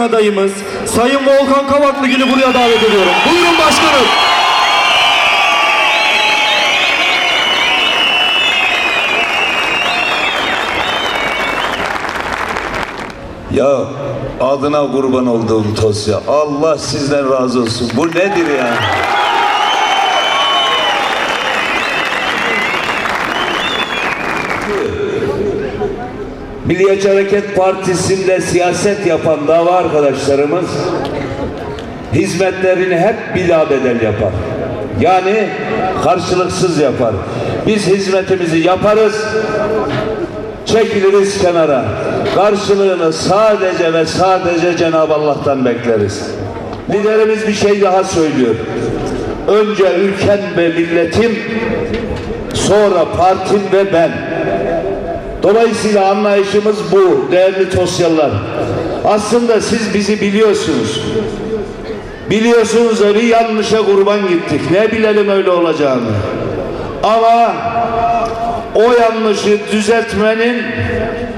adayımız Sayın Volkan Kavaklıgil'i buraya davet ediyorum. Buyurun başkanım. Ya adına kurban olduğum Tosya. Allah sizden razı olsun. Bu nedir ya? Milliyetçi Hareket Partisi'nde siyaset yapan dava arkadaşlarımız hizmetlerini hep bilabedel yapar. Yani karşılıksız yapar. Biz hizmetimizi yaparız, çekiliriz kenara. Karşılığını sadece ve sadece Cenab-ı Allah'tan bekleriz. Liderimiz bir şey daha söylüyor. Önce ülkem ve milletim, sonra partim ve ben. Dolayısıyla anlayışımız bu değerli Tosyalılar. Aslında siz bizi biliyorsunuz. Biliyorsunuz bir yanlışa kurban gittik. Ne bilelim öyle olacağını. Ama o yanlışı düzeltmenin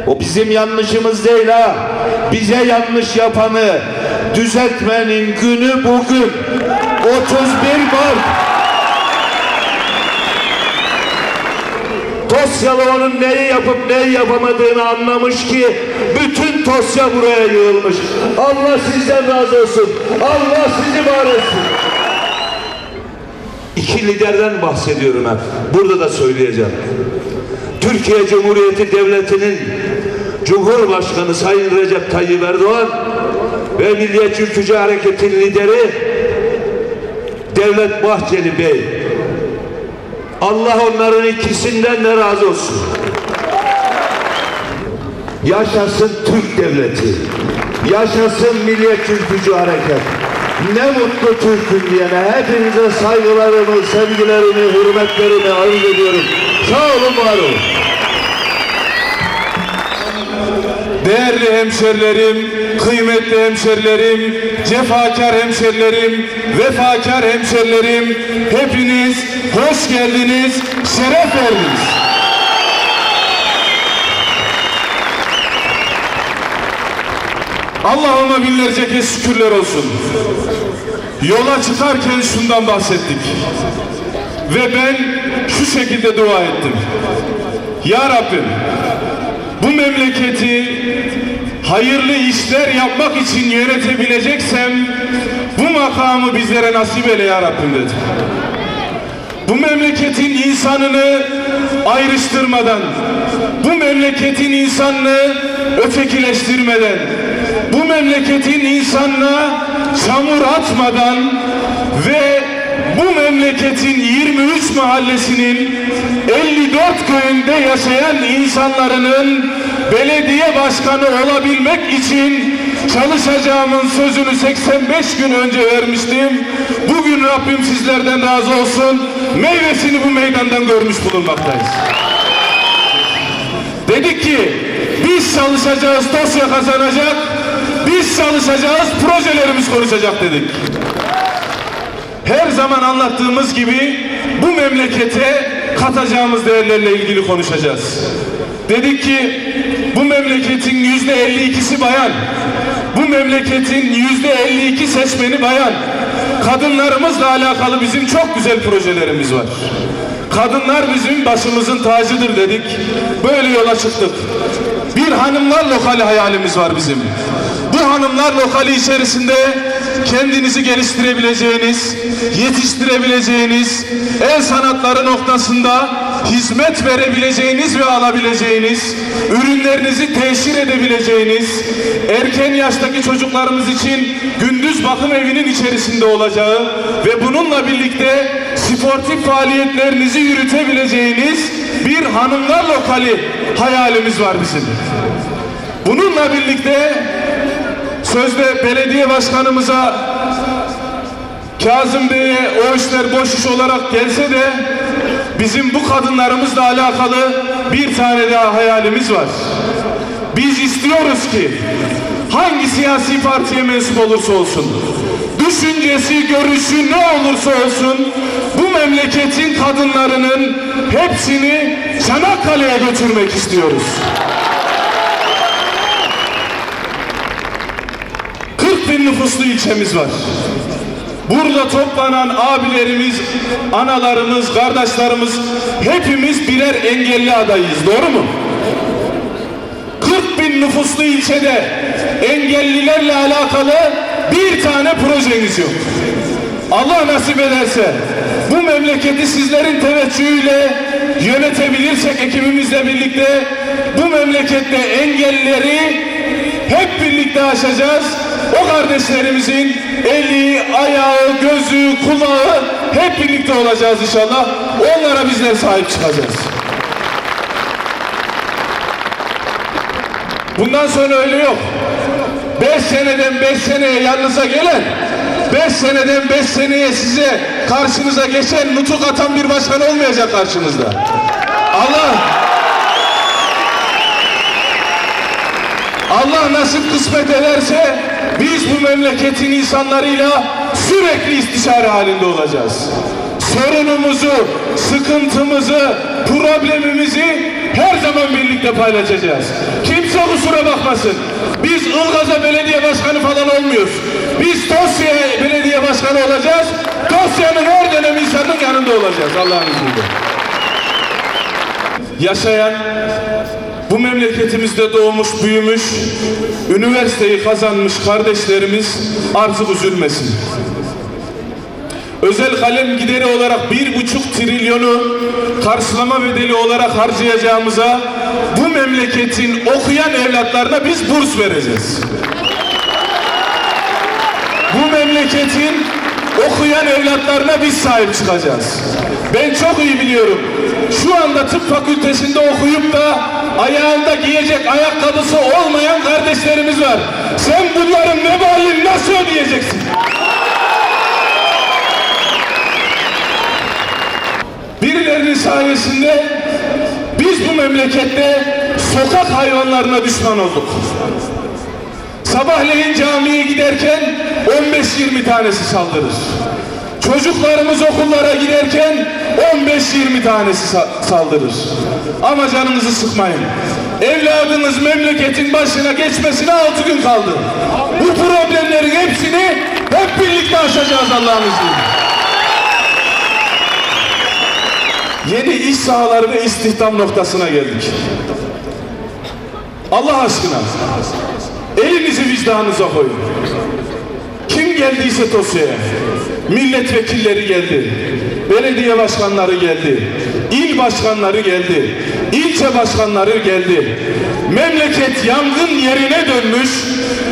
o bizim yanlışımız değil ha. Bize yanlış yapanı düzeltmenin günü bugün. 31 Mart. Tosyalı onun neyi yapıp neyi yapamadığını anlamış ki bütün Tosya buraya yığılmış. Allah sizden razı olsun. Allah sizi var etsin. İki liderden bahsediyorum hep. Burada da söyleyeceğim. Türkiye Cumhuriyeti Devleti'nin Cumhurbaşkanı Sayın Recep Tayyip Erdoğan ve Milliyetçi Ülkücü Hareket'in lideri Devlet Bahçeli Bey. Allah onların ikisinden de razı olsun. Yaşasın Türk Devleti. Yaşasın Milliyetçi Ülkücü Hareket. Ne mutlu Türk'üm diyene hepinize saygılarımı, sevgilerimi, hürmetlerimi arz ediyorum. Sağ olun, var olun. Değerli hemşerilerim, kıymetli hemşerilerim, cefakar hemşerilerim, vefakar hemşerilerim, hepiniz hoş geldiniz, şeref verdiniz. Allah'ıma binlerce kez şükürler olsun. Yola çıkarken şundan bahsettik. Ve ben şu şekilde dua ettim. Ya Rabbim, bu memleketi hayırlı işler yapmak için yönetebileceksem bu makamı bizlere nasip eyle ya dedim. Bu memleketin insanını ayrıştırmadan, bu memleketin insanını ötekileştirmeden, bu memleketin insanına çamur atmadan ve bu memleketin 23 mahallesinin 54 köyünde yaşayan insanların belediye başkanı olabilmek için çalışacağımın sözünü 85 gün önce vermiştim. Bugün Rabbim sizlerden razı olsun. Meyvesini bu meydandan görmüş bulunmaktayız. Dedik ki biz çalışacağız, dosya kazanacak, biz çalışacağız, projelerimiz konuşacak dedik her zaman anlattığımız gibi bu memlekete katacağımız değerlerle ilgili konuşacağız. Dedik ki bu memleketin yüzde 52'si bayan. Bu memleketin yüzde 52 seçmeni bayan. Kadınlarımızla alakalı bizim çok güzel projelerimiz var. Kadınlar bizim başımızın tacıdır dedik. Böyle yola çıktık. Bir hanımlar lokali hayalimiz var bizim. Hanımlar lokali içerisinde kendinizi geliştirebileceğiniz, yetiştirebileceğiniz, el sanatları noktasında hizmet verebileceğiniz ve alabileceğiniz, ürünlerinizi teşhir edebileceğiniz, erken yaştaki çocuklarımız için gündüz bakım evinin içerisinde olacağı ve bununla birlikte sportif faaliyetlerinizi yürütebileceğiniz bir hanımlar lokali hayalimiz var bizim. Bununla birlikte sözde belediye başkanımıza Kazım Bey'e o işler boş iş olarak gelse de bizim bu kadınlarımızla alakalı bir tane daha hayalimiz var. Biz istiyoruz ki hangi siyasi partiye mensup olursa olsun, düşüncesi, görüşü ne olursa olsun bu memleketin kadınlarının hepsini Çanakkale'ye götürmek istiyoruz. 40 nüfuslu ilçemiz var. Burada toplanan abilerimiz, analarımız, kardeşlerimiz hepimiz birer engelli adayız. Doğru mu? 40 bin nüfuslu ilçede engellilerle alakalı bir tane projeniz yok. Allah nasip ederse bu memleketi sizlerin teveccühüyle yönetebilirsek ekibimizle birlikte bu memlekette engelleri hep birlikte aşacağız. O kardeşlerimizin eli, ayağı, gözü, kulağı hep birlikte olacağız inşallah. Onlara bizler sahip çıkacağız. Bundan sonra öyle yok. Beş seneden beş seneye yanınıza gelen, beş seneden beş seneye size karşınıza geçen nutuk atan bir başkan olmayacak karşınızda. Allah Allah nasip kısmet ederse biz bu memleketin insanlarıyla sürekli istişare halinde olacağız. Sorunumuzu, sıkıntımızı, problemimizi her zaman birlikte paylaşacağız. Kimse kusura bakmasın. Biz Ilgaz'a belediye başkanı falan olmuyoruz. Biz Tosya'ya belediye başkanı olacağız. Tosya'nın her dönem insanın yanında olacağız Allah'ın izniyle. Yaşayan, bu memleketimizde doğmuş, büyümüş, üniversiteyi kazanmış kardeşlerimiz artık üzülmesin. Özel kalem gideri olarak bir buçuk trilyonu karşılama bedeli olarak harcayacağımıza bu memleketin okuyan evlatlarına biz burs vereceğiz. Bu memleketin okuyan evlatlarına biz sahip çıkacağız. Ben çok iyi biliyorum. Şu anda tıp fakültesinde okuyup da ayağında giyecek ayakkabısı olmayan kardeşlerimiz var. Sen bunların vebalini nasıl ödeyeceksin? Birilerinin sayesinde biz bu memlekette sokak hayvanlarına düşman olduk. Sabahleyin camiye giderken 15-20 tanesi saldırır. Çocuklarımız okullara giderken 15-20 tanesi sa- saldırır. Ama canınızı sıkmayın. Evladınız memleketin başına geçmesine 6 gün kaldı. Bu problemlerin hepsini hep birlikte aşacağız Allah'ın izniyle. Yeni iş sahaları ve istihdam noktasına geldik. Allah aşkına elinizi vicdanınıza koyun. Geldiyse Tosya'ya, milletvekilleri geldi, belediye başkanları geldi, il başkanları geldi, ilçe başkanları geldi. Memleket yangın yerine dönmüş,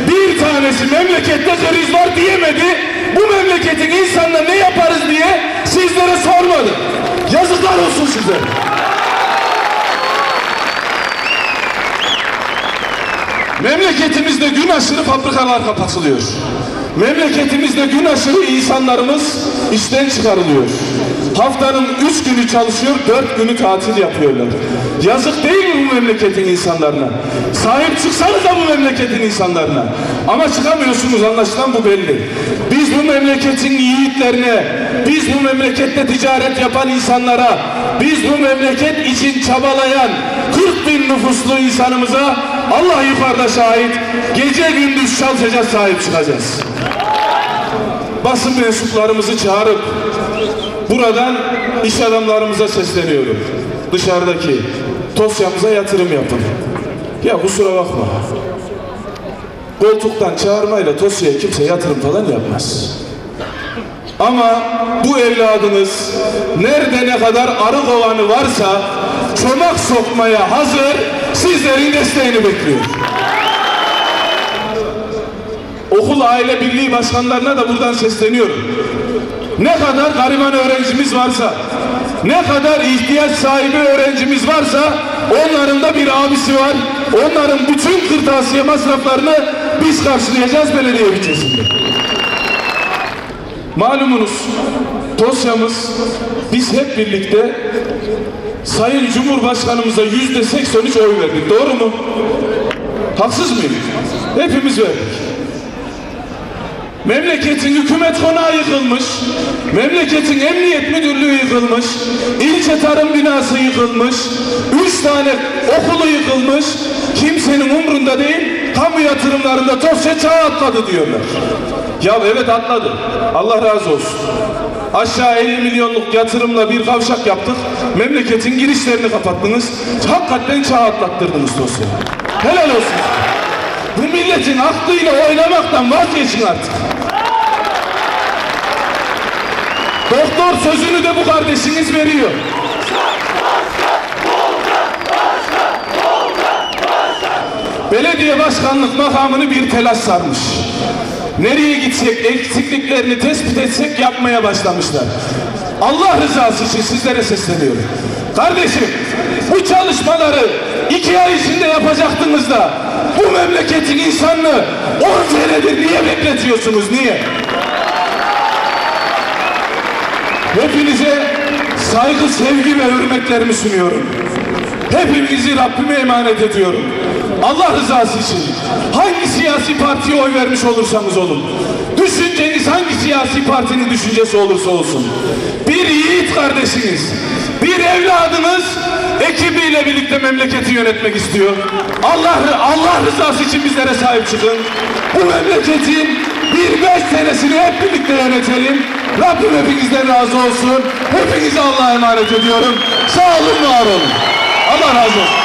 bir tanesi memlekette kriz var diyemedi, bu memleketin insanına ne yaparız diye sizlere sormadı. Yazıklar olsun size. Memleketimizde gün aşırı fabrikalar kapatılıyor. Memleketimizde gün aşırı insanlarımız işten çıkarılıyor. Haftanın üç günü çalışıyor, dört günü tatil yapıyorlar. Yazık değil mi bu memleketin insanlarına? Sahip çıksanız da bu memleketin insanlarına. Ama çıkamıyorsunuz anlaşılan bu belli. Biz bu memleketin yiğitlerine, biz bu memlekette ticaret yapan insanlara, biz bu memleket için çabalayan 40 bin nüfuslu insanımıza Allah yukarıda şahit gece gündüz çalışacağız sahip çıkacağız. Basın mensuplarımızı çağırıp buradan iş adamlarımıza sesleniyorum. Dışarıdaki Tosya'mıza yatırım yapın. Ya kusura bakma. Koltuktan çağırmayla Tosya'ya kimse yatırım falan yapmaz. Ama bu evladınız nerede ne kadar arı kovanı varsa çomak sokmaya hazır sizlerin desteğini bekliyor. Okul aile birliği başkanlarına da buradan sesleniyorum. Ne kadar gariban öğrencimiz varsa, ne kadar ihtiyaç sahibi öğrencimiz varsa onların da bir abisi var. Onların bütün kırtasiye masraflarını biz karşılayacağız belediye bütçesinde. Malumunuz Tosya'mız biz hep birlikte Sayın Cumhurbaşkanımıza yüzde 83 oy verdik. Doğru mu? Haksız mıyım? Hepimiz verdik. Memleketin hükümet konağı yıkılmış, memleketin emniyet müdürlüğü yıkılmış, ilçe tarım binası yıkılmış, üç tane okulu yıkılmış, kimsenin umrunda değil, kamu yatırımlarında Tosya çağ atladı diyorlar. Ya evet atladı. Allah razı olsun. Aşağı 50 milyonluk yatırımla bir kavşak yaptık. Memleketin girişlerini kapattınız. Hakikaten çağ atlattırdınız Tosya. Helal olsun. Bu milletin aklıyla oynamaktan vazgeçin artık. Doktor sözünü de bu kardeşiniz veriyor. Belediye başkanlık makamını bir telaş sarmış. Nereye gitsek eksikliklerini tespit etsek yapmaya başlamışlar. Allah rızası için sizlere sesleniyorum. Kardeşim bu çalışmaları iki ay içinde yapacaktınız da bu memleketin insanını 10 senedir niye bekletiyorsunuz niye? Hepinize saygı, sevgi ve hürmetlerimi sunuyorum. Hepinizi Rabbime emanet ediyorum. Allah rızası için hangi siyasi partiye oy vermiş olursanız olun, düşünceniz hangi siyasi partinin düşüncesi olursa olsun, bir yiğit kardeşiniz, bir evladınız ekibiyle birlikte memleketi yönetmek istiyor. Allah Allah rızası için bizlere sahip çıkın. Bu memleketin bir beş senesini hep birlikte yönetelim. Rabbim hepinizden razı olsun. Hepinizi Allah'a emanet ediyorum. Sağ olun, var olun. Allah razı olsun.